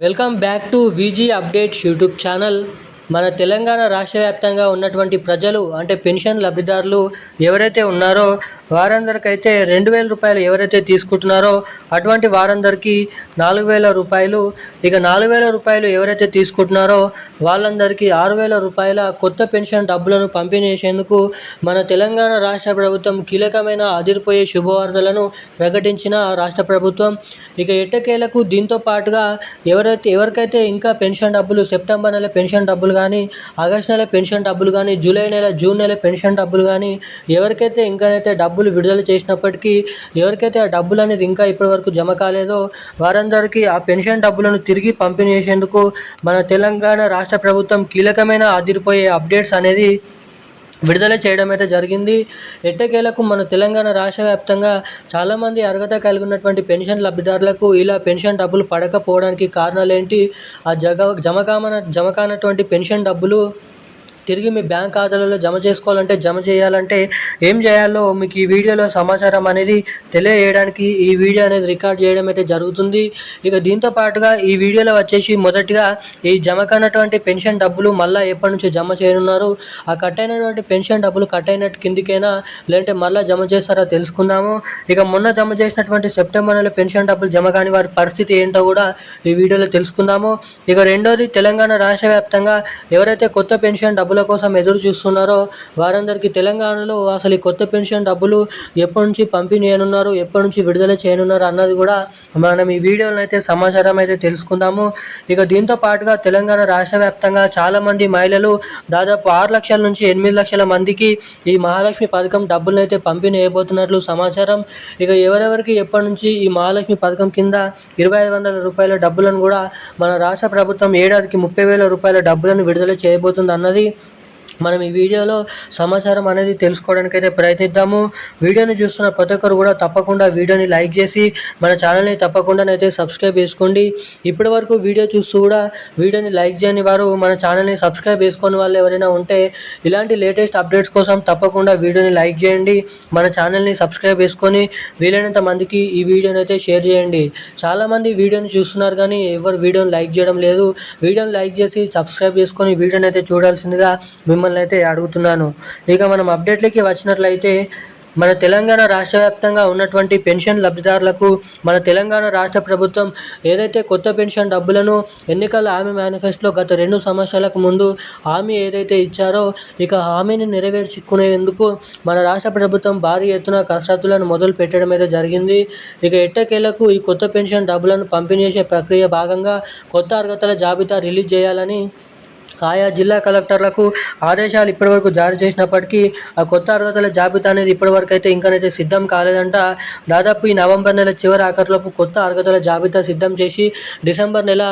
Welcome back to Viji updates YouTube channel. మన తెలంగాణ రాష్ట్ర వ్యాప్తంగా ఉన్నటువంటి ప్రజలు అంటే పెన్షన్ లబ్ధిదారులు ఎవరైతే ఉన్నారో వారందరికైతే రెండు వేల రూపాయలు ఎవరైతే తీసుకుంటున్నారో అటువంటి వారందరికీ నాలుగు వేల రూపాయలు. ఇక నాలుగు వేల రూపాయలు ఎవరైతే తీసుకుంటున్నారో వాళ్ళందరికీ ఆరు వేల రూపాయల కొత్త పెన్షన్ డబ్బులను పంపిణీ చేసేందుకు మన తెలంగాణ రాష్ట్ర ప్రభుత్వం కీలకమైన అదిరిపోయే శుభవార్తలను ప్రకటించిన రాష్ట్ర ప్రభుత్వం. ఇక ఎట్టకేలకు దీంతో పాటుగా ఎవరైతే ఎవరికైతే ఇంకా పెన్షన్ డబ్బులు సెప్టెంబర్ నెల పెన్షన్ డబ్బులు కానీ ఆగస్ట్ నెల పెన్షన్ డబ్బులు కానీ జూలై నెల జూన్ నెల పెన్షన్ డబ్బులు కానీ ఎవరికైతే ఇంకానైతే డబ్బులు విడుదల చేసినప్పటికీ ఎవరికైతే ఆ డబ్బులు అనేది ఇంకా ఇప్పటివరకు జమ కాలేదో వారందరికీ ఆ పెన్షన్ డబ్బులను తిరిగి పంపిణీ చేసేందుకు మన తెలంగాణ రాష్ట్ర ప్రభుత్వం కీలకమైన అదిరిపోయే అప్డేట్స్ అనేది విడుదల చేయడం అయితే జరిగింది. ఎట్టకేలకు మన తెలంగాణ రాష్ట్ర వ్యాప్తంగా చాలామంది అర్హత కలిగి ఉన్నటువంటి పెన్షన్ లబ్ధిదారులకు ఇలా పెన్షన్ డబ్బులు పడకపోవడానికి కారణాలు ఏంటి ఆ జగ జమ కామన జమ కానటువంటి పెన్షన్ డబ్బులు తిరిగి మీ బ్యాంక్ ఖాతాలలో జమ చేసుకోవాలంటే జమ చేయాలంటే ఏం చేయాలో మీకు ఈ వీడియోలో సమాచారం అనేది తెలియజేయడానికి ఈ వీడియో అనేది రికార్డ్ చేయడం అయితే జరుగుతుంది. ఇక దీంతో పాటుగా ఈ వీడియోలో వచ్చేసి మొదటిగా ఈ జమ కానటువంటి పెన్షన్ డబ్బులు మళ్ళీ ఎప్పటి నుంచి జమ చేయనున్నారు? ఆ కట్ అయినటువంటి పెన్షన్ డబ్బులు కట్ అయినట్టు కిందికైనా లేదంటే మళ్ళీ జమ చేస్తారో తెలుసుకుందాము. ఇక మొన్న జమ చేసినటువంటి సెప్టెంబర్ నెల పెన్షన్ డబ్బులు జమ కాని వారి పరిస్థితి ఏంటో కూడా ఈ వీడియోలో తెలుసుకుందాము. ఇక రెండోది తెలంగాణ రాష్ట్ర వ్యాప్తంగా ఎవరైతే కొత్త పెన్షన్ డబ్బులు కోసం ఎదురు చూస్తున్నారో వారందరికీ తెలంగాణలో అసలు ఈ కొత్త పెన్షన్ డబ్బులు ఎప్పటి నుంచి పంపిణీ చేయనున్నారు ఎప్పటి నుంచి విడుదల చేయనున్నారు అన్నది కూడా మనం ఈ వీడియోలో అయితే సమాచారం అయితే తెలుసుకుందాము. ఇక దీంతో పాటుగా తెలంగాణ రాష్ట్ర వ్యాప్తంగా చాలామంది మహిళలు దాదాపు ఆరు లక్షల నుంచి ఎనిమిది లక్షల మందికి ఈ మహాలక్ష్మి పథకం డబ్బులను అయితే పంపిణీ చేయబోతున్నట్లు సమాచారం. ఇక ఎవరెవరికి ఎప్పటి నుంచి ఈ మహాలక్ష్మి పథకం కింద ఇరవై ఐదు వందల రూపాయల డబ్బులను కూడా మన రాష్ట్ర ప్రభుత్వం ఏడాదికి ముప్పై వేల రూపాయల డబ్బులను విడుదల చేయబోతుంది అన్నది మనం ఈ వీడియోలో సమాచారం అనేది తెలుసుకోవడానికి అయితే ప్రయత్నిద్దాము. వీడియోని చూస్తున్న ప్రతి ఒక్కరు కూడా తప్పకుండా వీడియోని లైక్ చేసి మన ఛానల్ని తప్పకుండానైతే సబ్స్క్రైబ్ చేసుకోండి. ఇప్పటి వరకు వీడియో చూస్తూ కూడా వీడియోని లైక్ చేయని వారు మన ఛానల్ని సబ్స్క్రైబ్ చేసుకొని వాళ్ళు ఎవరైనా ఉంటే ఇలాంటి లేటెస్ట్ అప్డేట్స్ కోసం తప్పకుండా వీడియోని లైక్ చేయండి. మన ఛానల్ని సబ్స్క్రైబ్ చేసుకొని వీలైనంత మందికి ఈ వీడియోని అయితే షేర్ చేయండి. చాలామంది వీడియోని చూస్తున్నారు కానీ ఎవరు వీడియోని లైక్ చేయడం లేదు. వీడియోని లైక్ చేసి సబ్స్క్రైబ్ చేసుకొని వీడియోని అయితే చూడాల్సిందిగా మిమ్మల్ని అయితే అడుగుతున్నాను. ఇక మనం అప్డేట్లకి వచ్చినట్లయితే మన తెలంగాణ రాష్ట్ర వ్యాప్తంగా ఉన్నటువంటి పెన్షన్ లబ్ధిదారులకు మన తెలంగాణ రాష్ట్ర ప్రభుత్వం ఏదైతే కొత్త పెన్షన్ డబ్బులను ఎన్నికల హామీ మేనిఫెస్టోలో గత రెండు సంవత్సరాలకు ముందు హామీ ఏదైతే ఇచ్చారో ఇక హామీని నెరవేర్చుకునేందుకు మన రాష్ట్ర ప్రభుత్వం భారీ ఎత్తున కసరత్తులను మొదలు పెట్టడం అయితే జరిగింది. ఇక ఎట్టకేలకు ఈ కొత్త పెన్షన్ డబ్బులను పంపిణీ చేసే ప్రక్రియ భాగంగా కొత్త అర్హతల జాబితా రిలీజ్ చేయాలని ఆయా జిల్లా కలెక్టర్లకు ఆదేశాలు ఇప్పటివరకు జారీ చేసినప్పటికీ ఆ కొత్త అర్హతల జాబితా అనేది ఇప్పటివరకు అయితే ఇంకానైతే సిద్ధం కాలేదంట. దాదాపు ఈ నవంబర్ నెల చివరి ఆఖరిలోపు కొత్త అర్హతల జాబితా సిద్ధం చేసి డిసెంబర్ నెల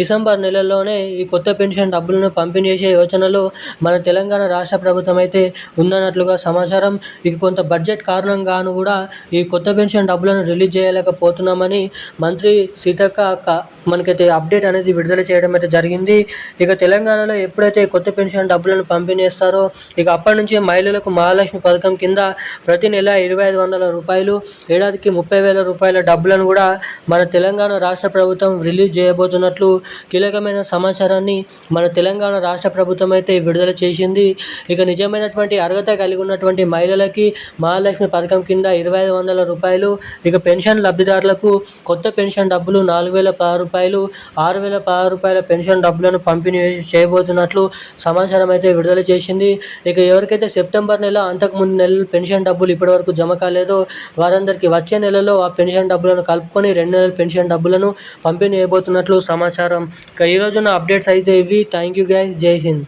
డిసెంబర్ నెలలోనే ఈ కొత్త పెన్షన్ డబ్బులను పంపిణీ చేసే యోచనలో మన తెలంగాణ రాష్ట్ర ప్రభుత్వం అయితే ఉందన్నట్లుగా సమాచారం. ఇక కొంత బడ్జెట్ కారణంగాను కూడా ఈ కొత్త పెన్షన్ డబ్బులను రిలీజ్ చేయలేకపోతున్నామని మంత్రి సీతక్క మనకైతే అప్డేట్ అనేది విడుదల చేయడం అయితే జరిగింది. ఇక తెలంగాణ తెలంగాణలో ఎప్పుడైతే కొత్త పెన్షన్ డబ్బులను పంపిణీ చేస్తారో ఇక అప్పటి నుంచి మహిళలకు మహాలక్ష్మి పథకం కింద ప్రతి నెల ఇరవై ఐదు వందల రూపాయలు ఏడాదికి ముప్పై వేల రూపాయల డబ్బులను కూడా మన తెలంగాణ రాష్ట్ర ప్రభుత్వం రిలీజ్ చేయబోతున్నట్లు కీలకమైన సమాచారాన్ని మన తెలంగాణ రాష్ట్ర ప్రభుత్వం అయితే విడుదల చేసింది. ఇక నిజమైనటువంటి అర్హత కలిగి ఉన్నటువంటి మహిళలకి మహాలక్ష్మి పథకం కింద ఇరవై ఐదు వందల రూపాయలు ఇక పెన్షన్ లబ్ధిదారులకు కొత్త పెన్షన్ డబ్బులు నాలుగు వేల పది రూపాయలు ఆరు వేల పది రూపాయల పెన్షన్ డబ్బులను పంపిణీ చేయబోతున్నట్లు సమాచారం అయితే విడుదల చేసింది. ఇక ఎవరికైతే సెప్టెంబర్ నెల అంతకుముందు నెలలు పెన్షన్ డబ్బులు ఇప్పటివరకు జమ కాలేదో వారందరికీ వచ్చే నెలలో ఆ పెన్షన్ డబ్బులను కలుపుకొని రెండు నెలల పెన్షన్ డబ్బులను పంపిణీ చేయబోతున్నట్లు సమాచారం. ఇక ఈరోజున అప్డేట్స్ అయితే ఇవి. థ్యాంక్ యూ గైస్ జై హింద్.